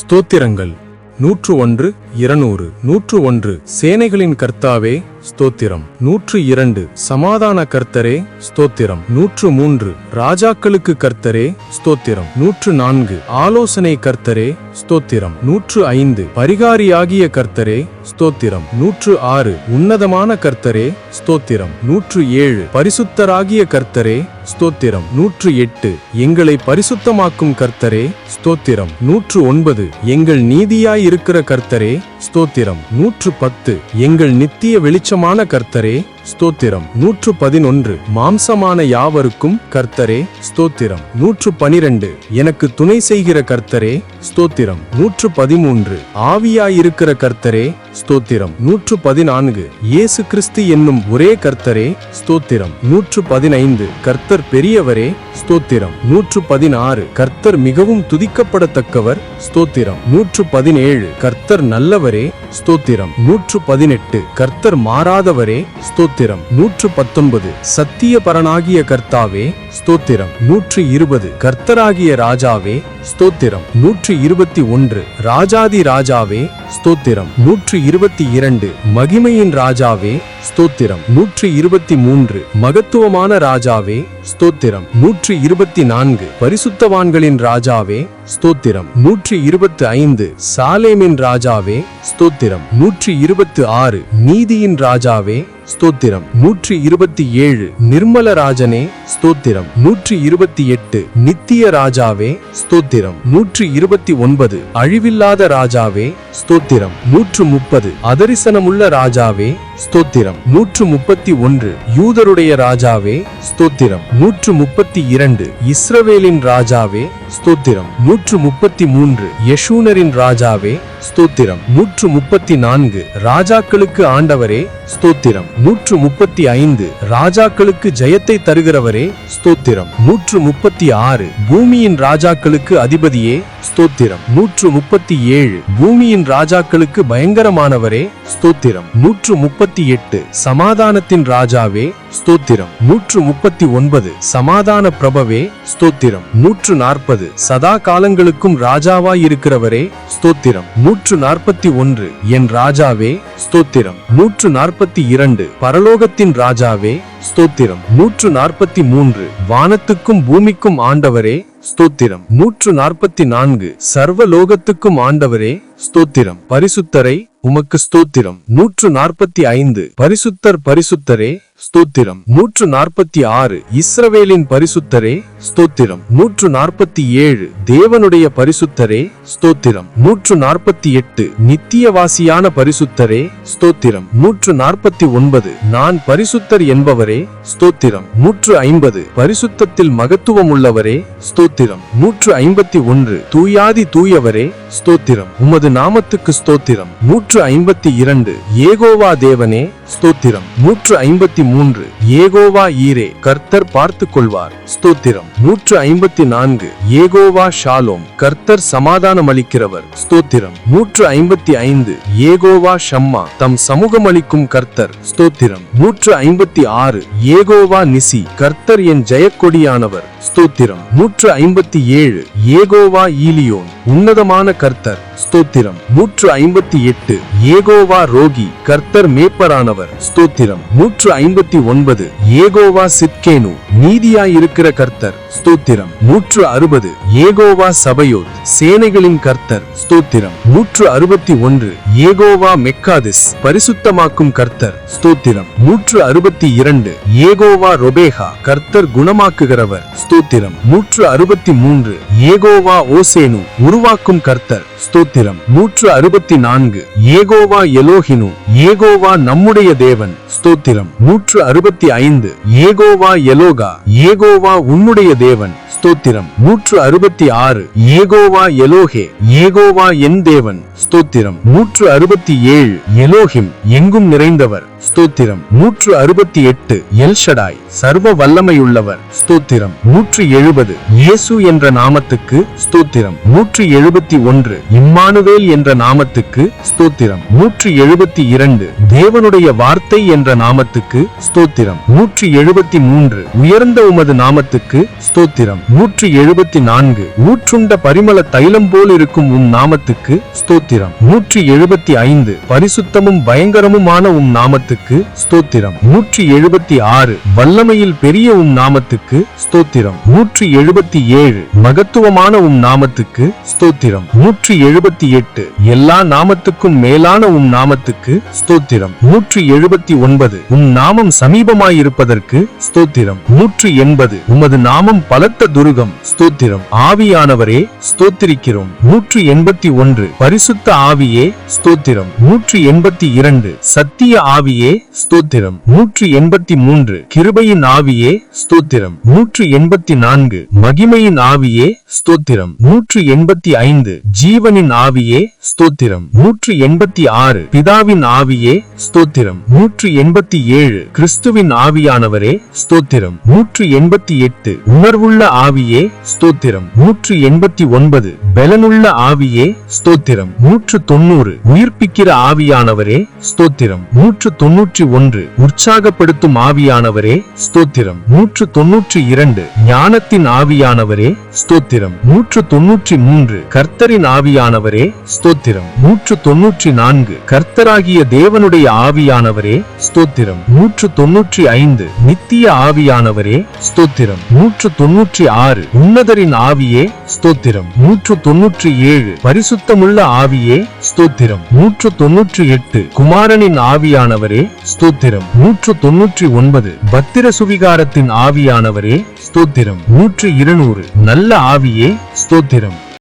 ஸ்தோத்திரங்கள். நூற்று ஒன்று இருநூறு நூற்று ஒன்று. சேனைகளின் கர்த்தாவே ஸ்தோத்திரம். நூற்று இரண்டு சமாதான கர்த்தரே ஸ்தோத்திரம். நூற்று மூன்று ராஜாக்களுக்கு கர்த்தரே ஸ்தோத்திரம். நூற்று நான்கு ஆலோசனை கர்த்தரே ஸ்தோத்திரம். நூற்று ஐந்து பரிகாரியாகிய கர்த்தரே ஸ்தோத்திரம். நூற்று ஆறு உன்னதமான கர்த்தரே ஸ்தோத்திரம். நூற்று ஏழு பரிசுத்தராகிய கர்த்தரே ஸ்தோத்திரம். நூற்று எட்டு எங்களை பரிசுத்தமாக்கும் கர்த்தரே ஸ்தோத்திரம். நூற்று ஒன்பது எங்கள் நீதியாயிருக்கிற கர்த்தரே ஸ்தோத்திரம். நூற்று பத்து எங்கள் நித்திய வெளிச்சமான கர்த்தரே ஸ்தோத்திரம். நூற்று பதினொன்று மாம்சமான யாவருக்கும் கர்த்தரே ஸ்தோத்திரம். நூற்று பனிரெண்டு எனக்கு துணை செய்கிற கர்த்தரே ஸ்தோத்திரம். நூற்று பதிமூன்று ஆவியாயிருக்கிற கர்த்தரே ஸ்தோத்திரம். நூற்று பதினான்கு இயேசு கிறிஸ்து என்னும் ஒரே கர்த்தரே ஸ்தோத்திரம். நூற்று பதினைந்து கர்த்தர் பெரியவரே ஸ்தோத்திரம். நூற்று பதினாறு கர்த்தர் மிகவும் துதிக்கப்படத்தக்கவர் ஸ்தோத்திரம். நூற்று பதினேழு கர்த்தர் நல்லவரே ஸ்தோத்திரம். நூற்று பதினெட்டு கர்த்தர் மாறாதவரே ஸ்தோத்திரம். நூற்று பத்தொன்பது. சத்திய பரனாகிய கர்த்தாவே ஸ்தோத்திரம். நூற்றி இருபது கர்த்தராகிய ராஜாவே ஸ்தோத்திரம். நூற்றி இருபத்தி ஒன்று. ராஜாதி ராஜாவே ஸ்தோத்திரம். நூற்று இருபத்தி இரண்டு. மகிமையின் ராஜாவே ஸ்தோத்திரம். நூற்றி இருபத்தி மூன்று. மகத்துவமான ராஜாவே ஸ்தோத்திரம். நூற்று இருபத்தி நான்கு. பரிசுத்தவான்களின் ராஜாவே ஸ்தோத்திரம். நூற்றி இருபத்து ஐந்து. சாலேமின் ராஜாவே ஸ்தோத்திரம். நூற்றி இருபத்து ஆறு. நீதியின் ராஜாவே ஸ்தோத்திரம். நூற்றி இருபத்தி ஏழு. நிர்மல ராஜனே ஸ்தோத்திரம். நூற்றி இருபத்தி எட்டு நித்திய ராஜாவே ஸ்தோத்திரம். நூற்றி இருபத்தி ஒன்பது அழிவில்லாத ராஜாவே ஸ்தோத்திரம். நூற்று முப்பது அதரிசனமுள்ள ராஜாவே ஸ்தோத்திரம். நூற்று முப்பத்தி ஒன்று. யூதருடைய ராஜாவே ஸ்தோத்திரம். நூற்று முப்பத்தி இரண்டு. இஸ்ரவேலின் ராஜாவே ஸ்தோத்திரம். நூற்று முப்பத்தி மூன்று. யஷூனரின் ராஜாவே ஸ்தோத்திரம். நூற்று முப்பத்தி நான்கு. ராஜாக்களுக்கு ஆண்டவரே ஸ்தோத்திரம். நூற்று முப்பத்தி ஐந்து. ராஜாக்களுக்கு ஜெயத்தை தருகிறவரே ஸ்தோத்திரம். நூற்று முப்பத்தி ஆறு. பூமியின் ராஜாக்களுக்கு அதிபதியே ஸ்தோத்திரம். நூற்று முப்பத்தி ஏழு. பூமியின் ராஜாக்களுக்கு பயங்கரமானவரே ஸ்தோத்திரம். நூற்று முப்பத்தி முப்பத்தி எட்டு சமாதானத்தின் ராஜாவே ஸ்தோத்திரம். நூற்று முப்பத்தி ஒன்பது சமாதான பிரபவே ஸ்தோத்திரம். நூற்று நாற்பது சதா காலங்களுக்கும் ராஜாவாயிருக்கிறவரே ஸ்தோத்திரம். நூற்று நாற்பத்தி ஒன்று என் ராஜாவே ஸ்தோத்திரம். நூற்று நாற்பத்தி இரண்டு பரலோகத்தின் ராஜாவே ஸ்தோத்திரம். நூற்று நாற்பத்தி மூன்று வானத்துக்கும் பூமிக்கும் ஆண்டவரே ஸ்தோத்திரம். நூற்று நாற்பத்தி நான்கு சர்வ லோகத்துக்கும் ஆண்டவரே ஸ்தோத்திரம். பரிசுத்தரை உமக்கு ஸ்தோத்திரம். நூற்று நாற்பத்தி ஐந்து. பரிசுத்தர் பரிசுத்தரே. ஸ்தோத்திரம். நூற்று நாற்பத்தி ஆறு இஸ்ரவேலின் பரிசுத்தரே ஸ்தோத்திரம். நூற்று நாற்பத்தி ஏழு தேவனுடைய பரிசுத்தரே ஸ்தோத்திரம். நூற்று நாற்பத்தி எட்டு நித்தியவாசியான பரிசுத்தரே ஸ்தோத்திரம். நூற்று நாற்பத்தி ஒன்பது நான் பரிசுத்தர் என்பவரே ஸ்தோத்திரம். நூற்று ஐம்பது பரிசுத்தத்தில் மகத்துவம் உள்ளவரே ஸ்தோத்திரம். நூற்று ஐம்பத்தி ஒன்று தூயாதி தூயவரே ஸ்தோத்திரம். உமது நாமத்துக்கு ஸ்தோத்திரம். நூற்று ஐம்பத்தி இரண்டு ஏகோவா தேவனே ஸ்தோத்திரம். நூற்று ஐம்பத்தி மூன்று. ஏகோவா ஈரே கர்த்தர் பார்த்து கொள்வார் ஸ்தோத்திரம். நூற்று ஐம்பத்தி நான்கு. ஏகோவா ஷாலோம் கர்த்தர் சமாதானம் அளிக்கிறவர் ஸ்தோத்திரம். நூற்று ஐம்பத்தி ஐந்து. ஏகோவா ஷம்மா தம் சமூகம் அளிக்கும் கர்த்தர். ஸ்தோத்திரம். நூற்று ஐம்பத்தி ஆறு. ஏகோவா நிசி கர்த்தர் என் ஜெயக்கொடியானவர். ஸ்தோத்திரம். நூற்று ஐம்பத்தி ஏழு. ஏகோவா ஈலியோன் உன்னதமான கர்த்தர். ஸ்தோத்திரம். நூற்று ஐம்பத்தி எட்டு. ஏகோவா ரோகி கர்த்தர் மேப்பரானவர். ஸ்தோத்திரம். நூற்று ஐம்பத்தி ஒன்பது. ஏகோவா சித்கேனு நீதியாயிருக்கிற கர்த்தர். ஸ்தோத்திரம். நூற்று அறுபது. ஏகோவா சபையோர். சேனைகளின் கர்த்தர். ஸ்தோத்திரம். நூற்று அறுபத்தி ஒன்று. ஏகோவா மெக்காதிஸ். பரிசுத்தமாக்கும் கர்த்தர். ஸ்தோத்திரம். நூற்று அறுபத்தி இரண்டு. ஏகோவா ரொபேகா. கர்த்தர் குணமாக்குகிறவர். ஸ்தோத்திரம். நூற்று அறுபத்தி மூன்று. ஏகோவா ஓசேனு. உருவாக்கும் கர்த்தர். ஸ்தோத்திரம். நூற்று அறுபத்தி நான்கு. ஏகோவா எலோஹினு ஏகோவா நம்முடைய தேவன். ஸ்தோத்திரம். நூற்று அறுபத்தி ஐந்து. ஏகோவா எலோகா. ஏகோவா உன்னுடைய தேவன். ஸ்தோத்திரம். நூற்று அறுபத்தி ஆறு. ஏகோவா எலோஹே ஏகோவா என் தேவன். ஸ்தோத்திரம். நூற்று அறுபத்தி ஏழு. எலோஹிம் எங்கும் நிறைந்தவர். ஸ்தோத்திரம். நூற்று அறுபத்தி எட்டு எல்ஷடாய் சர்வ வல்லமையுள்ளவர். ஸ்தோத்திரம். நூற்று எழுபது இயேசு என்ற நாமத்துக்கு ஸ்தோத்திரம். நூற்று எழுபத்தி ஒன்று இம்மானுவேல் என்ற நாமத்துக்கு ஸ்தோத்திரம். நூற்று எழுபத்தி இரண்டு தேவனுடைய வார்த்தை என்ற நாமத்துக்கு ஸ்தோத்திரம். நூற்று எழுபத்தி மூன்று உயர்ந்த உமது நாமத்துக்கு ஸ்தோத்திரம். நூற்று எழுபத்தி நான்கு ஊற்றுண்ட பரிமள தைலம் போல் இருக்கும் உம் நாமத்துக்கு ஸ்தோத்திரம். நூற்று எழுபத்தி ஐந்து பரிசுத்தமும் பயங்கரமுமான உம் நாமத்துக்கு ஸ்தோத்திரம். நூற்றி எழுபத்தி ஆறு வல்லமையில் பெரிய உம் நாமத்துக்கு ஸ்தோத்திரம். நூற்றி எழுபத்தி ஏழு மகத்துவமான உம் நாமத்துக்கு ஸ்தோத்திரம். நூற்றி எழுபத்தி எட்டு எல்லா நாமத்துக்கும் மேலான உம் நாமத்துக்கு ஸ்தோத்திரம். நூற்றி எழுபத்தி ஒன்பது உம் நாமம் சமீபமாயிருப்பதற்கு ஸ்தோத்திரம். நூற்றி எண்பது உமது நாமம் பலத்த துருகம் ஸ்தோத்திரம். ஆவியானவரே ஸ்தோத்திரிக்கிறோம். நூற்றி எண்பத்தி ஒன்று பரிசுத்த ஆவியே ஸ்தோத்திரம். நூற்றி எண்பத்தி இரண்டு சத்திய ஆவியே ஸ்தோத்திரம். நூற்றி எண்பத்தி மூன்று. கிருபையின் ஆவியே ஸ்தோத்திரம். நூற்றி எண்பத்தி நான்கு. மகிமையின் ஆவியே ஸ்தோத்திரம். நூற்றி எண்பத்தி ஐந்து. ஜீவனின் ஆவியே ஸ்தோத்திரம். நூற்றி எண்பத்தி ஆறு. பிதாவின் ஆவியே ஸ்தோத்திரம். நூற்றி எண்பத்தி ஏழு. கிறிஸ்துவின் ஆவியானவரே ஸ்தோத்திரம். நூற்றி எண்பத்தி எட்டு. உணர்வுள்ள ஆவியே ஸ்தோத்திரம். நூற்றி எண்பத்தி ஒன்பது. பலனுள்ள ஆவியே ஸ்தோத்திரம். நூற்று தொண்ணூறு. உயிர்ப்பிக்கிற ஆவியானவரே ஸ்தோத்திரம். நூற்று தொண்ணூறு தொன்னூற்றி ஒன்று. உற்சாகப்படுத்தும் ஆவியானவரே ஸ்தோத்திரம். நூற்று தொன்னூற்றி இரண்டு. ஞானத்தின் ஆவியானவரே ஸ்தோத்திரம். நூற்று தொன்னூற்றி மூன்று. கர்த்தரின் ஆவியானவரே ஸ்தோத்திரம். நூற்று தொன்னூற்றி நான்கு. கர்த்தராகிய தேவனுடைய ஆவியானவரே ஸ்தோத்திரம். நூற்று தொன்னூற்றி ஐந்து. நித்திய ஆவியானவரே ஸ்தோத்திரம். நூற்று தொன்னூற்றி ஆறு. உன்னதரின் ஆவியே ஸ்தோத்திரம். நூற்று தொன்னூற்றி ஏழு. பரிசுத்தமுள்ள ஆவியே ஸ்தோத்திரம். நூற்று தொன்னூற்றி எட்டு. குமாரனின் ஆவியானவரே ஸ்தோத்திரம். நூற்று தொன்னூற்றி ஒன்பது பத்திர சுவிகாரத்தின் ஆவியானவரே ஸ்தோத்திரம். நூற்று இருநூறு. நல்ல ஆவியே ஸ்தோத்திரம்.